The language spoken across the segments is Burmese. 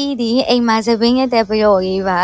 ဤဒီအိမ်မှာသပင်းရက်တဲ့ပယောကြီးပါ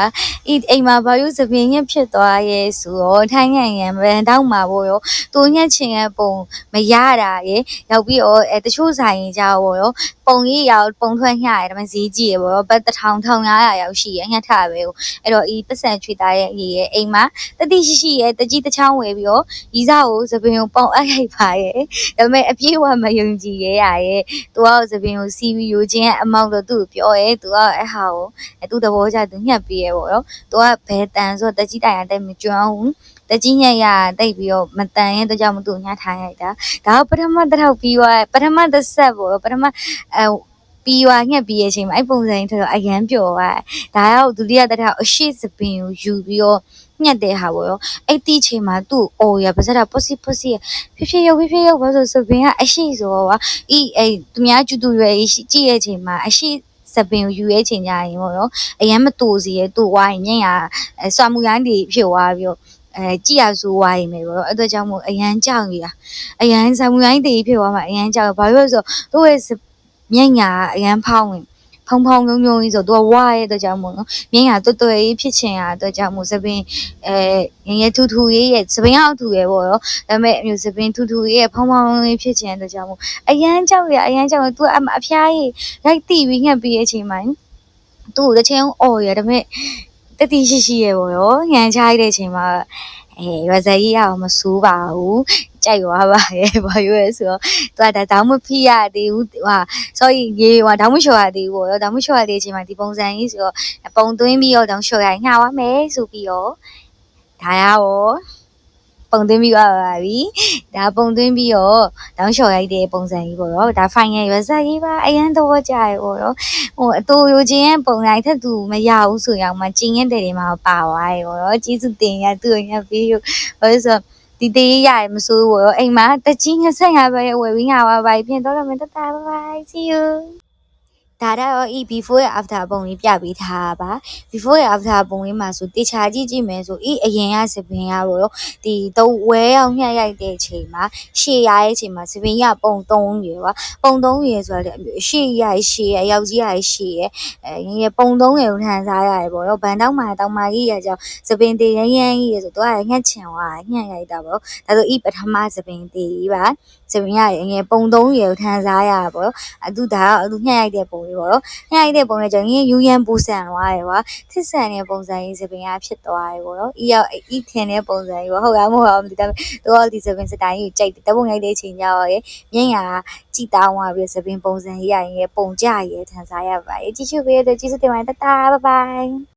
ဤအိမ်မှာဘာလို့သပင်းရက်ဖြစ်သွားရဲဆိုတော့ထိုင်းငံရံဗန်တောက်မှာပေါ့ရောသူညက်ချင်ရဲ့ပုံမရတာရေရောက်ပြီးတော့အဲတချို့ဆိုင်ရင်ကြောက်ပေါ့ရောပုံကြီးရောက်ပုံထွက်ညရဲဒါမှဈေးကြီးရေပေါ့ရောဘတ်တစ်ထောင်ထောင်900ရောက်ရှိရညက်ထပဲကိုအဲ့တော့ဤပတ်စံချွေသားရဲ့အရေးရဲ့အိမ်မှာတတိရှိရှိရဲ့တကြီးတစ်ချောင်းဝယ်ပြီးတော့ရီစားကိုသပင်းကိုပုံအပ်ရိုက်ပါရဲ့ဒါပေမဲ့အပြည့်အဝမယုံကြည်ရဲရရဲ့သူကသပင်းကိုစီးပြီးယူခြင်းအမောက်တော့သူ့ကိုပြောရဲသူကအဲ့ဟာကိုအဲသူ့သဘောကျသူညှက်ပေးရဲပေါ့ရောသူကဘယ်တန်ဆိုတော့တကြီးတိုင်ရတဲ့မကျွမ်းဘူးတကြီးညက်ရတိတ်ပြီးတော့မတန်ရဲ့တော့ကြောင့်မသူ့ညှက်ထားရိုက်တာဒါကပထမတစ်ထောက်ပြီးသွားပထမတစ်ဆက်ပေါ့ရောပထမအဲပြီးွားညက်ပြီးရဲ့အချိန်မှာအဲ့ပုံစံကြီးထတော့အရန်ပျော်သွားဒါရောက်ဒုတိယတစ်ထောက်အရှိစပင်ကိုယူပြီးတော့ညက်တဲ့ဟာပေါ့ရောအဲ့ဒီချိန်မှာသူ့အော်ရပါစတာပုစီပုစီဖြစ်ဖြစ်ရောက်ဖြစ်ဖြစ်ရောက်ဘာလို့စပင်ကအရှိဆိုတော့ကွာဤအဲ့သူများကျူတူရွယ်ကြည့်ရဲ့ချိန်မှာအရှိ စပင်ကိုယူရဲချိန်ကြရင်ပေါ့နော်အရန်မတူစီရဲတူဝိုင်းညင်ရအဲဆွာမူရိုင်းတွေဖြစ်သွားပြီးတော့အဲကြည်ရဆိုးဝိုင်းမယ်ပေါ့နော်အဲ့တော့ကြောင့်မို့အရန်ကြောက်ရအရန်ဆွာမူရိုင်းတွေဖြစ်သွားမှာအရန်ကြောက်ဘာလို့လဲဆိုတော့သူ့ရဲ့မျက်ညာအရန်ဖောင်းဝင် ဖုံဖုံငုံငုံကြီးဆိုတော့သူကဝါရဲ့အတွက်ကြောင့်မို့နော်မျက်ညာတွတ်တွတ်ရေးဖြစ်ချင်ရအတွက်ကြောင့်မို့စပင်အဲငငယ်ထူထူရေးရဲ့စပင်အောင်ထူရဲ့ပေါ့ရောဒါပေမဲ့အမျိုးစပင်ထူထူရေးရဲ့ဖုံဖုံလေးဖြစ်ချင်တဲ့အတွက်ကြောင့်မို့အရန်ကြောက်ရအရန်ကြောက်ရသူကအမအဖျားကြီးလိုက်တိပြီးငှက်ပြီးရဲ့အချိန်မှာသူ့ကိုတစ်ချိန်အော်ရဒါပေမဲ့တတိရှိရှိရဲ့ပေါ့ရောညံချလိုက်တဲ့အချိန်မှာအဲရဇာကြီးရအောင်မစိုးပါဘူး ကြိုက်သွားပါရဲ့ဘာလို့လဲဆိုတော့သူကဒါတောင်းမဖိရသေးဘူးဟာ sorry ရေဟိုတောင်းမလျှော်ရသေးဘူးပေါ့ရောတောင်းမလျှော်ရသေးတဲ့အချိန်မှာဒီပုံစံကြီးဆိုတော့ပုံသွင်းပြီးတော့တောင်းလျှော်ရညှာသွားမယ်ဆိုပြီးတော့ဒါရရောပုံသွင်းပြီးသွားပါပြီဒါပုံသွင်းပြီးတော့တောင်းလျှော်ရိုက်တဲ့ပုံစံကြီးပေါ့ရောဒါ final ရွက်စားကြီးပါအရန်တော့ကြရပေါ့ရောဟိုအတူယူခြင်းရဲ့ပုံစံထက်သူမရဘူးဆိုရင်မှကျင်းရဲ့တဲ့တွေမှာပါသွားရေပေါ့ရောကျေးဇူးတင်ရသူ့ရဲ့ပြီးဘာလို့ဆို ဒီတေးရရမစိုးဘူးရောအိမ်မှာတကြီး25ပဲဝယ်ပြီးငါပါပါပြင်တော့မယ်တတာဘိုင်ဘိုင် see you ဒါတော့ဤ before ရဲ့ after ပုံလေးပြပေးထားတာပါ before ရဲ့ after ပုံလေးမှာဆိုတေချာကြည့်ကြည့်မယ်ဆိုဤအရင်ကစပင်ရပေါ့ရောဒီတော့ဝဲအောင်ညှက်ရိုက်တဲ့အချိန်မှာရှေ့ရရဲ့အချိန်မှာစပင်ရပုံ3ရေပါပုံ3ရေဆိုတော့လေရှေ့ရရှေ့ရအယောက်ကြီးရရှေ့ရအဲငယ်ပုံ3ရေကိုထန်စားရတယ်ပေါ့ရောဘန်တောက်မှာတောက်မာကြီးရကြောင့်စပင်တေရရန်ကြီးရဆိုတော့ကငှက်ချင်သွားညှက်ရိုက်တာပေါ့ဒါဆိုဤပထမစပင်တေကြီးပါစပင်ရငယ်ပုံ3ရေကိုထန်စားရတာပေါ့အတူဒါကသူညှက်ရိုက်တဲ့ပုံလေးပေါ့ရောညှက်ရိုက်တဲ့ပုံလေးကြောင့်ရင်ယူရန်ပူဆန်သွားတယ်ကွာသစ်ဆန်တဲ့ပုံစံကြီးစပင်ကဖြစ်သွားတယ်ပေါ့နော်ဤရောက်ဤထင်တဲ့ပုံစံကြီးပေါ့ဟုတ်လားမဟုတ်လားမသိဒါပေမဲ့တော့ဒီစပင်စတိုင်းကိုကြိုက်တယ်တပုံရိုက်တဲ့အချိန်ကျတော့ရေမျက်ညာကြည်တောင်းသွားပြီးစပင်ပုံစံကြီးရရင်ပုံကြရဲထန်စားရပါတယ်ကြည့်ရှုပေးတဲ့ကျေးဇူးတင်ပါတယ်တတားဘိုင်ဘိုင်